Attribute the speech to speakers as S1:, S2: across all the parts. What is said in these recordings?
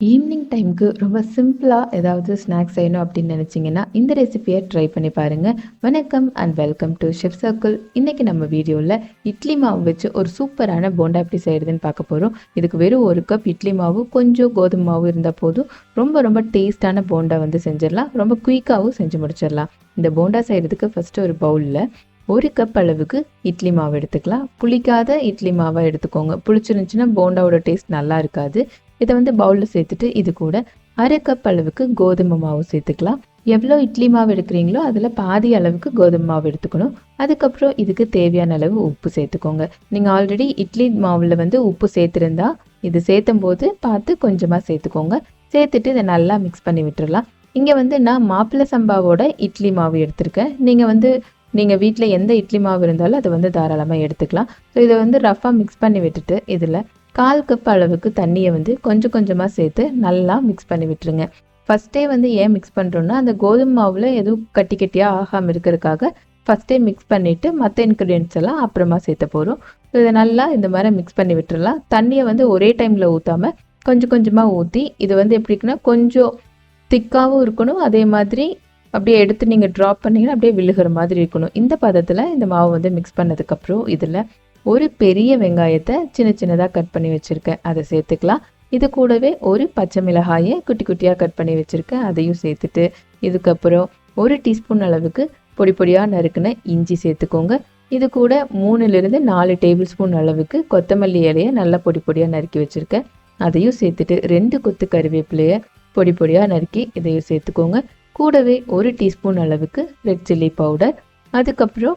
S1: Evening டைமுக்கு ரொம்ப சிம்பிளாக ஏதாவது ஸ்நாக்ஸ் செய்யணும் அப்படின்னு நினச்சிங்கன்னா இந்த ரெசிபியை ட்ரை பண்ணி பாருங்கள் வணக்கம் and welcome to chef circle இன்றைக்கி நம்ம வீடியோவில் இட்லி மாவு வச்சு ஒரு சூப்பரான போண்டா எப்படி செய்கிறதுன்னு பார்க்க போகிறோம் இதுக்கு வெறும் ஒரு கப் இட்லி மாவு கொஞ்சம் கோதுமை மாவு இருந்தால் போதும். ரொம்ப ரொம்ப டேஸ்டான போண்டா வந்து செஞ்சிடலாம். ரொம்ப குயிக்காகவும் செஞ்சு முடிச்சிடலாம். இந்த போண்டா செய்கிறதுக்கு ஃபஸ்ட்டு ஒரு பவுலில் ஒரு கப் அளவுக்கு இட்லி மாவு எடுத்துக்கலாம். புளிக்காத இட்லி மாவை எடுத்துக்கோங்க. புளிச்சிருந்துச்சுன்னா போண்டாவோட டேஸ்ட் நல்லா இருக்காது. இதை வந்து பவுலில் சேர்த்துட்டு இது கூட அரை கப் அளவுக்கு கோதுமை மாவு சேர்த்துக்கலாம். எவ்வளோ இட்லி மாவு எடுக்கிறீங்களோ அதில் பாதி அளவுக்கு கோதுமை மாவு எடுத்துக்கணும். அதுக்கப்புறம் இதுக்கு தேவையான அளவு உப்பு சேர்த்துக்கோங்க. நீங்கள் ஆல்ரெடி இட்லி மாவில் வந்து உப்பு சேர்த்துருந்தா இது சேர்த்தும் போது பார்த்து கொஞ்சமாக சேர்த்துக்கோங்க. சேர்த்துட்டு இதை நல்லா மிக்ஸ் பண்ணி விட்டுறலாம். இங்கே வந்து நான் மாப்பிள்ளை சம்பாவோட இட்லி மாவு எடுத்திருக்கேன். நீங்கள் வந்து நீங்கள் வீட்டில் எந்த இட்லி மாவு இருந்தாலும் அதை வந்து தாராளமாக எடுத்துக்கலாம். ஸோ இதை வந்து ரஃபாக மிக்ஸ் பண்ணி விட்டுட்டு இதில் கால் கப் அளவுக்கு தண்ணியை வந்து கொஞ்சம் கொஞ்சமாக சேர்த்து நல்லா மிக்ஸ் பண்ணி விட்டுருங்க. ஃபஸ்ட்டே வந்து ஏன் மிக்ஸ் பண்ணுறோன்னா அந்த கோதுமை மாவில் எதுவும் கட்டி கட்டியாக ஆகாமல் இருக்கிறதுக்காக ஃபஸ்ட்டே மிக்ஸ் பண்ணிவிட்டு மற்ற இன்க்ரீடியன்ட்ஸ் எல்லாம் அப்புறமா சேர்த்த போகிறோம் இதை நல்லா இந்த மாதிரி மிக்ஸ் பண்ணி விட்டுறலாம். தண்ணியை வந்து ஒரே டைமில் ஊற்றாமல் கொஞ்சம் கொஞ்சமாக ஊற்றி இது வந்து எப்படிக்குன்னா கொஞ்சம் திக்காகவும் இருக்கணும். அதே மாதிரி அப்படியே எடுத்து நீங்கள் ட்ராப் பண்ணிங்கன்னா அப்படியே விழுகிற மாதிரி இருக்கணும். இந்த பதத்தில் இந்த மாவு வந்து மிக்ஸ் பண்ணதுக்கப்புறம் இதில் ஒரு பெரிய வெங்காயத்தை சின்ன சின்னதாக கட் பண்ணி வச்சுருக்கேன். அதை சேர்த்துக்கலாம். இது கூடவே ஒரு பச்சை மிளகாயை குட்டி குட்டியாக கட் பண்ணி வச்சுருக்கேன். அதையும் சேர்த்துட்டு இதுக்கப்புறம் ஒரு டீஸ்பூன் அளவுக்கு பொடி பொடியாக நறுக்குன இஞ்சி சேர்த்துக்கோங்க. இது கூட மூணுலேருந்து நாலு டேபிள் ஸ்பூன் அளவுக்கு கொத்தமல்லி இலையை நல்லா பொடி பொடியாக நறுக்கி வச்சுருக்கேன். அதையும் சேர்த்துட்டு ரெண்டு கொத்து கருவேப்பிலையை பொடி பொடியாக நறுக்கி இதையும் சேர்த்துக்கோங்க. கூடவே ஒரு டீஸ்பூன் அளவுக்கு ரெட் சில்லி பவுடர். அதுக்கப்புறம்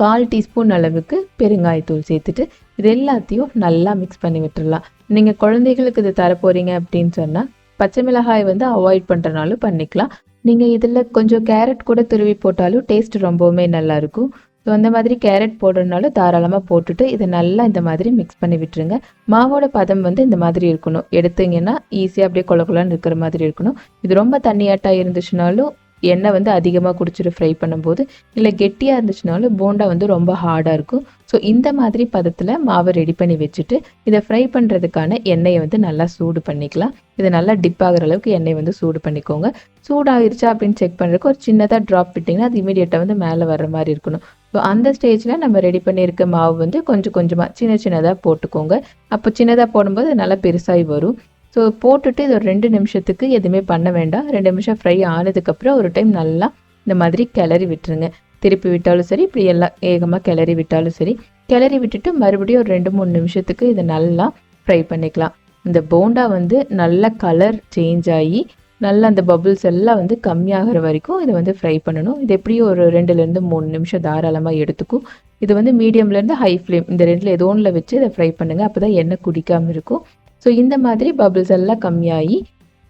S1: கால் டீஸ்பூன் அளவுக்கு பெருங்காயத்தூள் சேர்த்துட்டு இது எல்லாத்தையும் நல்லா மிக்ஸ் பண்ணி விட்டுடலாம் நீங்கள் குழந்தைகளுக்கு இது தர போகிறீங்க அப்படின்னு சொன்னால் பச்சை மிளகாய் வந்து அவாய்ட் பண்ணுறனாலும் பண்ணிக்கலாம். நீங்கள் இதில் கொஞ்சம் கேரட் கூட துருவி போட்டாலும் டேஸ்ட் ரொம்பவுமே நல்லாயிருக்கும். ஸோ அந்த மாதிரி கேரட் போடுறதுனால தாராளமாக போட்டுட்டு இதை நல்லா இந்த மாதிரி மிக்ஸ் பண்ணி விட்டுருங்க. மாவோட பதம் வந்து இந்த மாதிரி இருக்கணும். எடுத்தீங்கன்னா ஈஸியாக அப்படியே கொல கொலன்னு இருக்கிற மாதிரி இருக்கணும். இது ரொம்ப தண்ணியாட்டாக இருந்துச்சுனாலும் எண்ணெய் வந்து அதிகமாக குடிச்சிட்டு ஃப்ரை பண்ணும்போது இல்லை கெட்டியாக இருந்துச்சுனாலும் போண்டா வந்து ரொம்ப ஹார்டாக இருக்கும். ஸோ இந்த மாதிரி பதத்தில் மாவை ரெடி பண்ணி வச்சுட்டு இதை ஃப்ரை பண்ணுறதுக்கான எண்ணெயை வந்து நல்லா சூடு பண்ணிக்கலாம். இதை நல்லா டிப் ஆகிற அளவுக்கு எண்ணெய் வந்து சூடு பண்ணிக்கோங்க. சூடாகிருச்சா அப்படின்னு செக் பண்ணுறதுக்கு ஒரு சின்னதாக ட்ராப் விட்டிங்கன்னா அது இமீடியட்டாக வந்து மேலே வர்ற மாதிரி இருக்கணும். ஸோ அந்த ஸ்டேஜில் நம்ம ரெடி பண்ணியிருக்க மாவு வந்து கொஞ்சம் கொஞ்சமாக சின்ன சின்னதாக போட்டுக்கோங்க. அப்போ சின்னதாக போடும்போது நல்லா பெருசாகி வரும். ஸோ போட்டுட்டு இது ஒரு ரெண்டு நிமிஷத்துக்கு எதுவுமே பண்ண வேண்டாம். ரெண்டு நிமிஷம் ஃப்ரை ஆனதுக்கப்புறம் ஒரு டைம் நல்லா இந்த மாதிரி கிளறி விட்டுருங்க. திருப்பி விட்டாலும் சரி இப்படி எல்லாம் ஏகமாக கிளறி விட்டாலும் சரி கிளறி விட்டுட்டு மறுபடியும் ஒரு ரெண்டு மூணு நிமிஷத்துக்கு இதை நல்லா ஃப்ரை பண்ணிக்கலாம். இந்த போண்டா வந்து நல்ல கலர் சேஞ்ச் ஆகி நல்லா அந்த பபுள்ஸ் எல்லாம் வந்து கம்மியாகிற வரைக்கும் இதை வந்து ஃப்ரை பண்ணணும். இது எப்படியும் ஒரு ரெண்டுலேருந்து மூணு நிமிஷம் தாராளமாக எடுத்துக்கும். இது வந்து மீடியம்லேருந்து ஹை ஃப்ளேம் இந்த ரெண்டில் ஏதோ ஒன்றில் வச்சு இதை ஃப்ரை பண்ணுங்கள் அப்போ தான் எண்ணெய் குடிக்காமல் இருக்கும். ஸோ இந்த மாதிரி பபிள்ஸ் எல்லாம் கம்மியாகி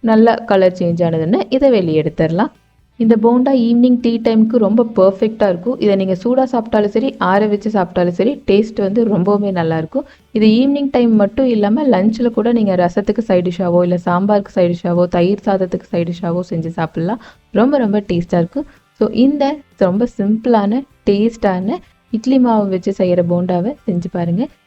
S1: நல்லா கலர் சேஞ்ச் ஆனதுன்னு இதை வெளியே எடுத்துடலாம். இந்த போண்டா ஈவினிங் டீ டைமுக்கு ரொம்ப பர்ஃபெக்டாக இருக்கும். இதை நீங்கள் சூடாக சாப்பிட்டாலும் சரி ஆற வச்சு சாப்பிட்டாலும் சரி டேஸ்ட் வந்து ரொம்பவுமே நல்லாயிருக்கும் இது ஈவினிங் டைம் மட்டும் இல்லாமல் லஞ்சில் கூட நீங்கள் ரசத்துக்கு சைடிஷாவோ இல்லை சாம்பாருக்கு சைடிஷாவோ தயிர் சாதத்துக்கு சைடிஷாவோ செஞ்சு சாப்பிட்லாம். ரொம்ப ரொம்ப டேஸ்ட்டாக இருக்கும். ஸோ இந்த ரொம்ப சிம்பிளான டேஸ்டான இட்லி மாவு வச்சு செய்கிற போண்டாவை செஞ்சு பாருங்கள்